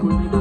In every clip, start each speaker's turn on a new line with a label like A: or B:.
A: Thank.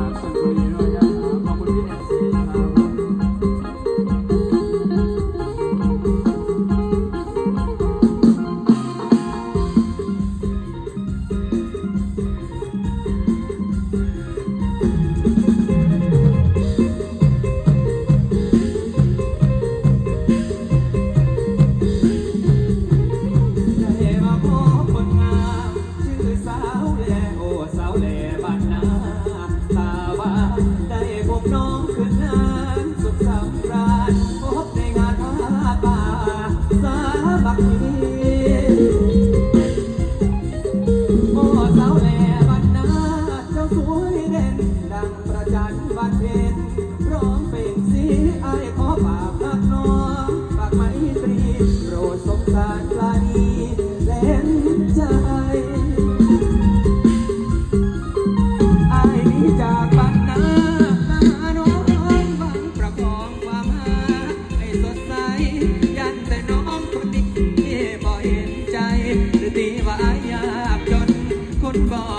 A: goodbye.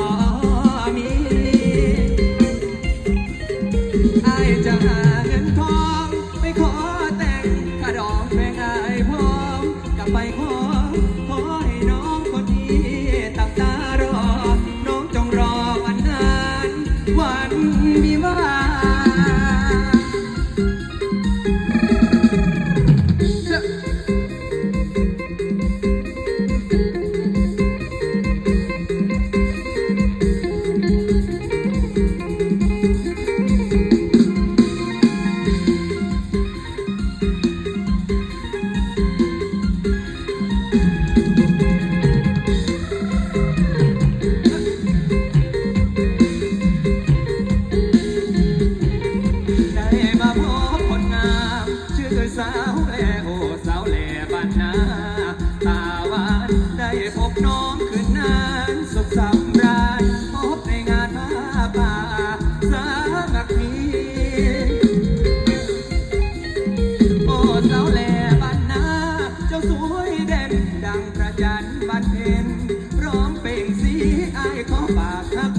A: ดั
B: งประจันบันเพนร้องเพลงสีไอขอปากครับ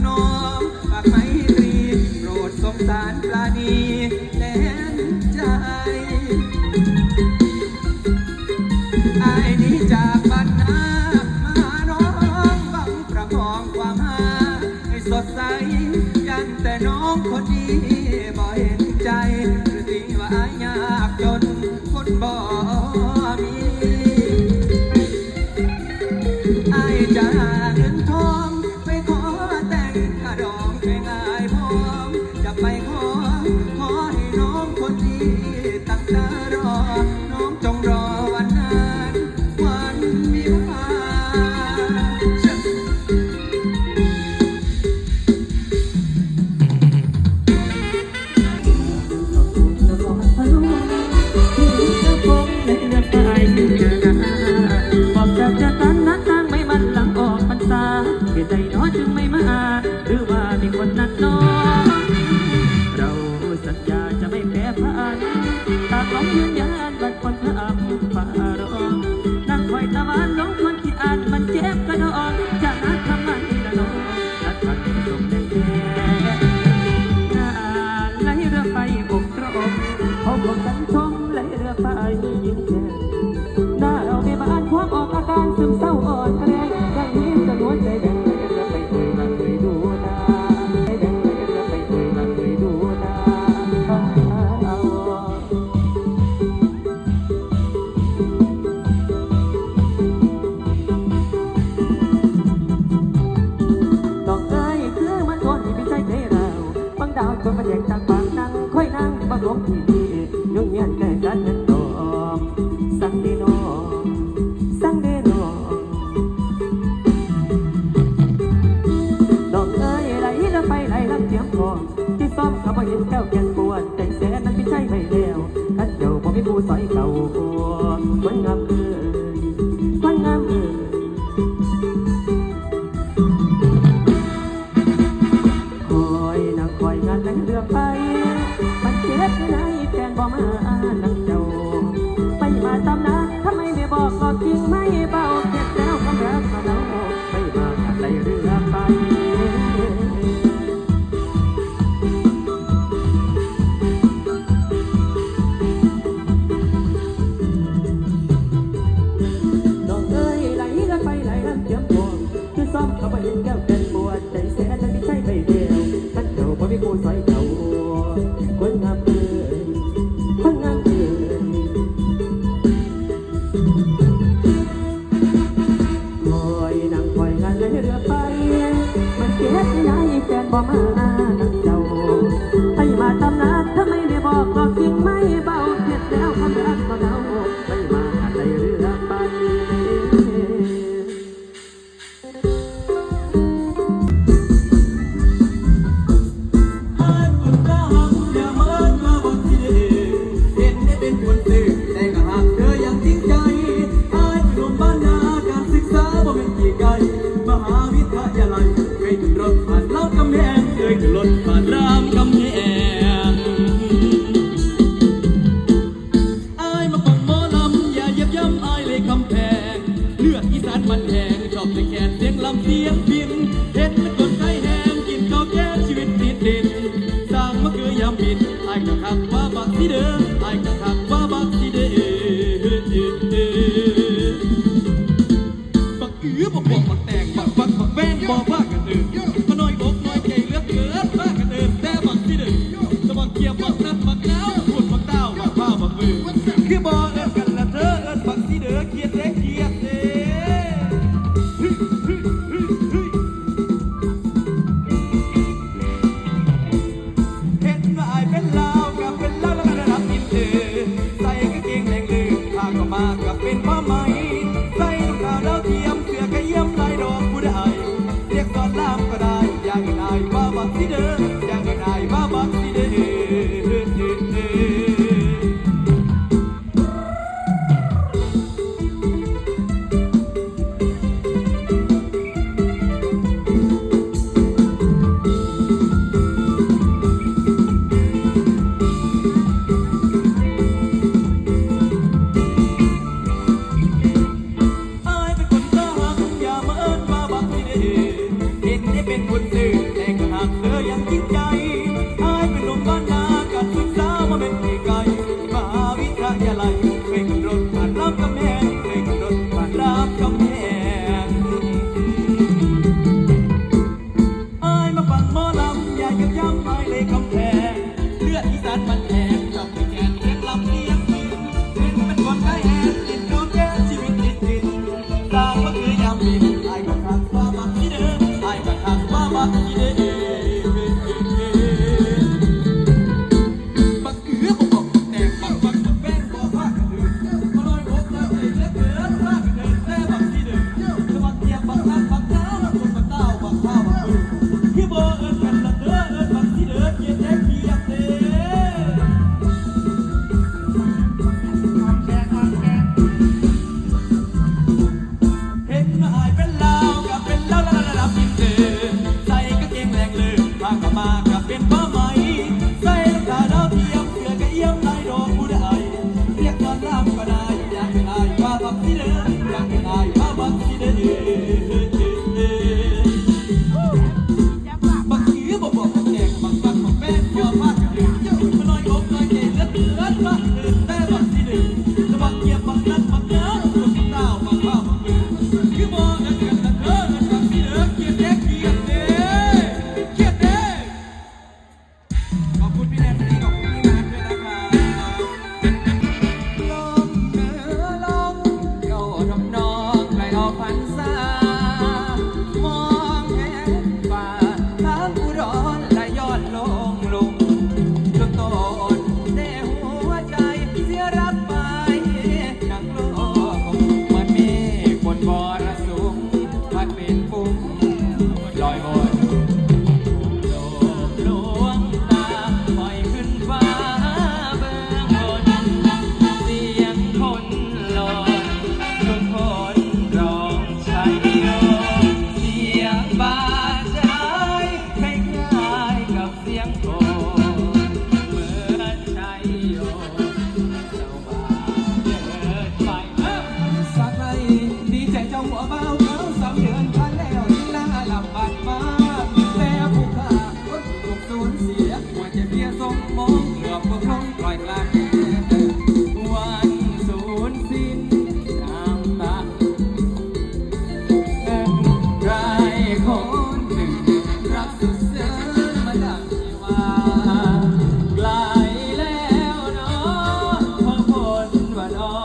B: านวัดพรพระอับปารอง มัน
C: เก็บในแปลงบ่มานังเจ้า ไปมาตำนาทำไมไม่บอกก็จริงไม่เบาเก็บแล้วคำรักมาเล่าไปมาจาไรเรือไป
A: น้องเอ้ไหลกัไปไหลกันเตรียมตัวคืซ้อเขาไปเห็นแก้ว ถผ่านเล่ากำแพงเคยรถผ่านรามกำแพงอายมาฟังหมอลำอย่าเย็บย่ำอายเลยกำแพงเลือดอีสานมันแหงชอบแต่แขนเสียงลำเสียงพินเห็นแล้วกดแหงกินข้าวแก้ชีวิตติดดินสร้างมาเกืยยามบินอายกะทักว่าบักที่เดิมออายกะทักว่าบักที่เดิม อ
B: งไค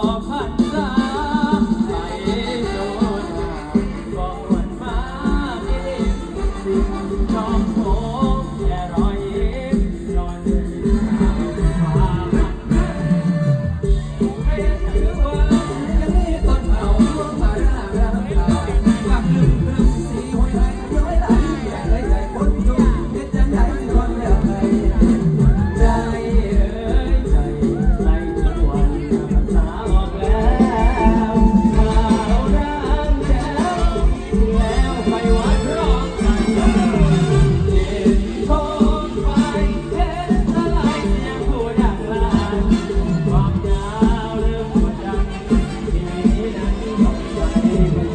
B: Thank you.